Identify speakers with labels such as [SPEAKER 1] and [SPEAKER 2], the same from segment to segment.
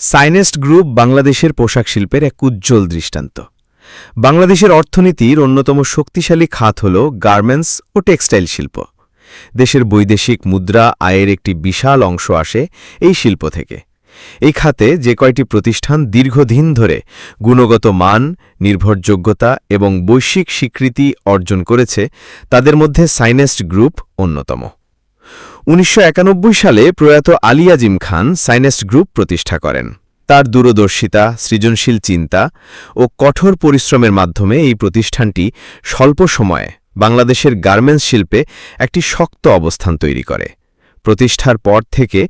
[SPEAKER 1] সাইনেস্ট group বাংলাদেশের পোশাক শিল্পের এক উজ্জ্বল দৃষ্টান্ত। বাংলাদেশের অর্থনীতির অন্যতম শক্তিশালী খাত হল গার্মেন্টস ও টেক্সটাইল শিল্প। দেশের বৈদেশিক মুদ্রা আয়ের একটি বিশাল অংশ আসে এই শিল্প থেকে। এই খাতে যে কয়টি প্রতিষ্ঠান দীর্ঘদিন ধরে গুণগত মান, নির্ভরযোগ্যতা এবং বৈশ্বিক স্বীকৃতি অর্জন করেছে, তাদের মধ্যে সাইনেস্ট গ্রুপ অন্যতম। উনিশশো একানব্বই সালে প্রয়াত আলী আজিম খান সাইনেস্ট গ্রুপ প্রতিষ্ঠা করেন। তার দূরদর্শিতা, সৃজনশীল চিন্তা ও কঠোর পরিশ্রমের মাধ্যমে এই প্রতিষ্ঠানটি স্বল্প সময়ে বাংলাদেশের গার্মেন্টস শিল্পে একটি শক্ত অবস্থান তৈরি করে। প্রতিষ্ঠার পর থেকে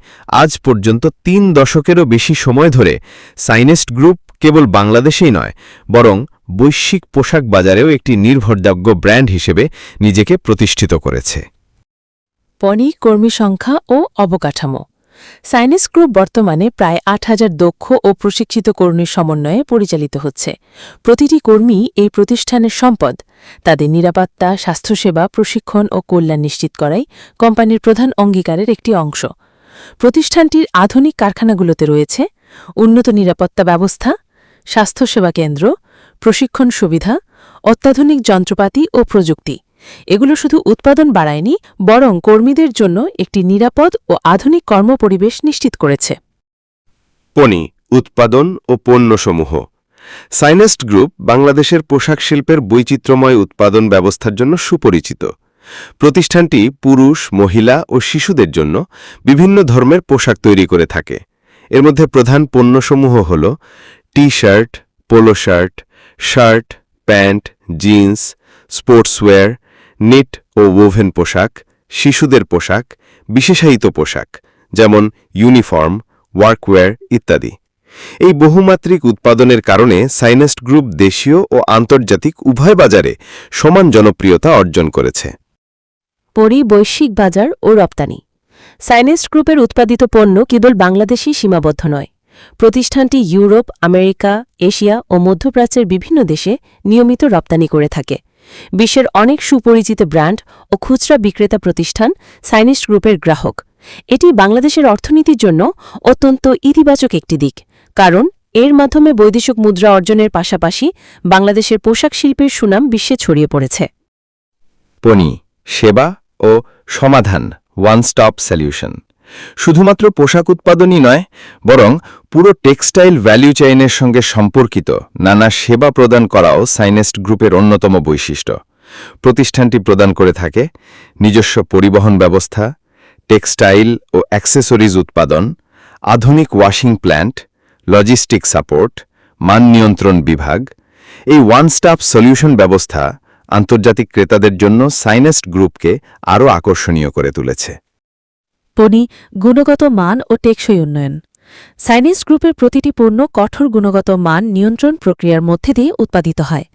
[SPEAKER 1] আজ পর্যন্ত তিন দশকেরও বেশি সময় ধরে সাইনেস্ট গ্রুপ কেবল বাংলাদেশেই নয়, বরং বৈশ্বিক পোশাক বাজারেও একটি নির্ভরযোগ্য ব্র্যান্ড হিসেবে নিজেকে প্রতিষ্ঠিত করেছে।
[SPEAKER 2] পনি কর্মী সংখ্যা ও অবকাঠামো। সাইনেস গ্রুপ বর্তমানে প্রায় আট হাজার দক্ষ ও প্রশিক্ষিত কর্মীর সমন্বয়ে পরিচালিত হচ্ছে। প্রতিটি কর্মী এই প্রতিষ্ঠানের সম্পদ। তাদের নিরাপত্তা, স্বাস্থ্যসেবা, প্রশিক্ষণ ও কল্যাণ নিশ্চিত করাই কোম্পানির প্রধান অঙ্গীকারের একটি অংশ। প্রতিষ্ঠানটির আধুনিক কারখানাগুলোতে রয়েছে উন্নত নিরাপত্তা ব্যবস্থা, স্বাস্থ্যসেবা কেন্দ্র, প্রশিক্ষণ সুবিধা, অত্যাধুনিক যন্ত্রপাতি ও প্রযুক্তি। এগুলো শুধু উৎপাদন বাড়ায়নি, বরং কর্মীদের জন্য একটি নিরাপদ ও আধুনিক কর্মপরিবেশ নিশ্চিত করেছে।
[SPEAKER 3] পনি উৎপাদন ও পণ্যসমূহ। সাইনেস্ট গ্রুপ বাংলাদেশের পোশাক শিল্পের বৈচিত্র্যময় উৎপাদন ব্যবস্থার জন্য সুপরিচিত। প্রতিষ্ঠানটি পুরুষ, মহিলা ও শিশুদের জন্য বিভিন্ন ধর্মের পোশাক তৈরি করে থাকে। এর মধ্যে প্রধান পণ্যসমূহ হল T shirt polo shirt shirt, pant, jeans, sportswear knit ও ওভেন পোশাক, শিশুদের পোশাক, বিশেষায়িত পোশাক, যেমন ইউনিফর্ম, ওয়ার্কওয়্যার ইত্যাদি। এই বহুমাত্রিক উৎপাদনের কারণে সাইনেস্ট গ্রুপ দেশীয় ও আন্তর্জাতিক উভয় বাজারে সমান জনপ্রিয়তা অর্জন করেছে।
[SPEAKER 2] পরিবৈশ্বিক বাজার ও রপ্তানি। সাইনেস্ট গ্রুপের উৎপাদিত পণ্য কেবল বাংলাদেশেই সীমাবদ্ধ নয়। প্রতিষ্ঠানটি ইউরোপ, আমেরিকা, এশিয়া ও মধ্যপ্রাচ্যের বিভিন্ন দেশে নিয়মিত রপ্তানি করে থাকে। বিশ্বের অনেক সুপরিচিত ব্র্যান্ড ও খুচরা বিক্রেতা প্রতিষ্ঠান সাইনিস্ট গ্রুপের গ্রাহক। এটি বাংলাদেশের অর্থনীতির জন্য অত্যন্ত ইতিবাচক একটি দিক, কারণ এর মাধ্যমে বৈদেশিক মুদ্রা অর্জনের পাশাপাশি বাংলাদেশের পোশাক শিল্পের সুনাম বিশ্বে ছড়িয়ে পড়েছে।
[SPEAKER 3] পনি সেবা ও সমাধান ওয়ান স্টপ সলিউশন শুধুমাত্র পোশাক উৎপাদনই নয়, বরং পুরো টেক্সটাইল ভ্যালু চেইনের সঙ্গে সম্পর্কিত নানা সেবা প্রদান করাও সাইনেস্ট গ্রুপের অন্যতম বৈশিষ্ট্য। প্রতিষ্ঠানটি প্রদান করে থাকে নিজস্ব পরিবহন ব্যবস্থা, টেক্সটাইল ও অ্যাক্সেসরিজ উৎপাদন, আধুনিক ওয়াশিং প্ল্যান্ট লজিস্টিক সাপোর্ট মান নিয়ন্ত্রণ বিভাগ। এই ওয়ান স্টপ সলিউশন ব্যবস্থা আন্তর্জাতিক ক্রেতাদের জন্য সাইনেস্ট গ্রুপকে আরও আকর্ষণীয় করে তুলেছে।
[SPEAKER 2] পনি গুণগত মান ও টেকসই উন্নয়ন। সাইনিস গ্রুপের প্রতিটি পণ্য কঠোর গুণগত মান নিয়ন্ত্রণ প্রক্রিয়ার মধ্যে দিয়ে উৎপাদিত হয়।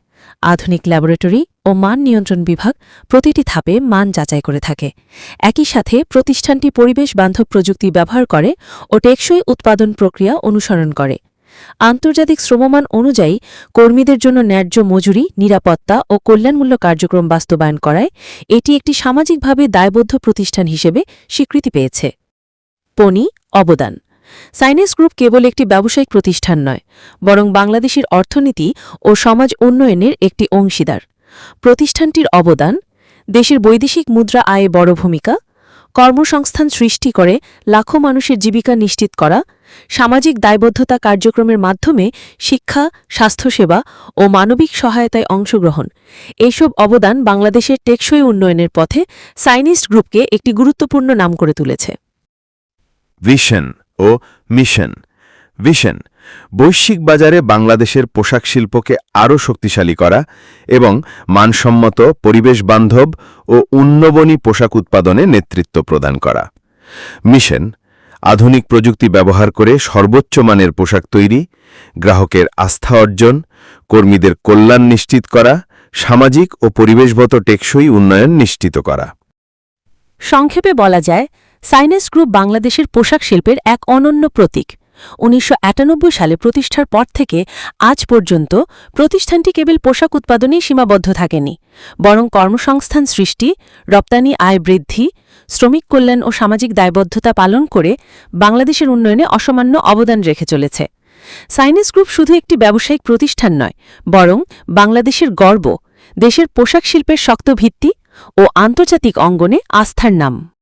[SPEAKER 2] আধুনিক ল্যাবরেটরি ও মান নিয়ন্ত্রণ বিভাগ প্রতিটি ধাপে মান যাচাই করে থাকে। একই সাথে প্রতিষ্ঠানটি পরিবেশ বান্ধব প্রযুক্তি ব্যবহার করে ও টেকসই উৎপাদন প্রক্রিয়া অনুসরণ করে। আন্তর্জাতিক শ্রমমান অনুযায়ী কর্মীদের জন্য ন্যায্য মজুরি, নিরাপত্তা ও কল্যাণমূলক কার্যক্রম বাস্তবায়ন করায় এটি একটি সামাজিকভাবে দায়বদ্ধ প্রতিষ্ঠান হিসেবে স্বীকৃতি পেয়েছে। পনি অবদান। সাইনেস গ্রুপ কেবল একটি ব্যবসায়িক প্রতিষ্ঠান নয়, বরং বাংলাদেশের অর্থনীতি ও সমাজ উন্নয়নের একটি অংশীদার। প্রতিষ্ঠানটির অবদান, দেশের বৈদেশিক মুদ্রা আয়ে বড় ভূমিকা কর্মসংস্থান সৃষ্টি করে লাখো মানুষের জীবিকা নিশ্চিত করা, সামাজিক দায়বদ্ধতা কার্যক্রমের মাধ্যমে শিক্ষা, স্বাস্থ্যসেবা ও মানবিক সহায়তায় অংশগ্রহণ। এইসব অবদান বাংলাদেশের টেকসই উন্নয়নের পথে সাইনিস্ট গ্রুপকে একটি গুরুত্বপূর্ণ নাম করে তুলেছে।
[SPEAKER 3] ভিশন ও মিশন। ভিশন বৈশ্বিক বাজারে বাংলাদেশের পোশাক শিল্পকে আরও শক্তিশালী করা এবং মানসম্মত পরিবেশ বান্ধব ও উন্নবনী পোশাক উৎপাদনে নেতৃত্ব প্রদান করা। মিশন, আধুনিক প্রযুক্তি ব্যবহার করে সর্বোচ্চ মানের পোশাক তৈরি, গ্রাহকের আস্থা অর্জন, কর্মীদের কল্যাণ নিশ্চিত করা, সামাজিক ও পরিবেশগত টেকসই উন্নয়ন নিশ্চিত করা।
[SPEAKER 2] সংক্ষেপে বলা যায়, সাইনেস গ্রুপ বাংলাদেশের পোশাক শিল্পের এক অনন্য প্রতীক। উনিশশো একানব্বই সালে প্রতিষ্ঠার পর থেকে আজ পর্যন্ত প্রতিষ্ঠানটি কেবল পোশাক উৎপাদনেই সীমাবদ্ধ থাকেনি, বরং কর্মসংস্থান সৃষ্টি, রপ্তানি আয় বৃদ্ধি, শ্রমিক কল্যাণ ও সামাজিক দায়বদ্ধতা পালন করে বাংলাদেশের উন্নয়নে অসামান্য অবদান রেখে চলেছে। সাইনিস গ্রুপ শুধু একটি ব্যবসায়িক প্রতিষ্ঠান নয়, বরং বাংলাদেশের গর্ব, দেশের পোশাক শিল্পের শক্ত ভিত্তি ও আন্তর্জাতিক অঙ্গনে আস্থার নাম।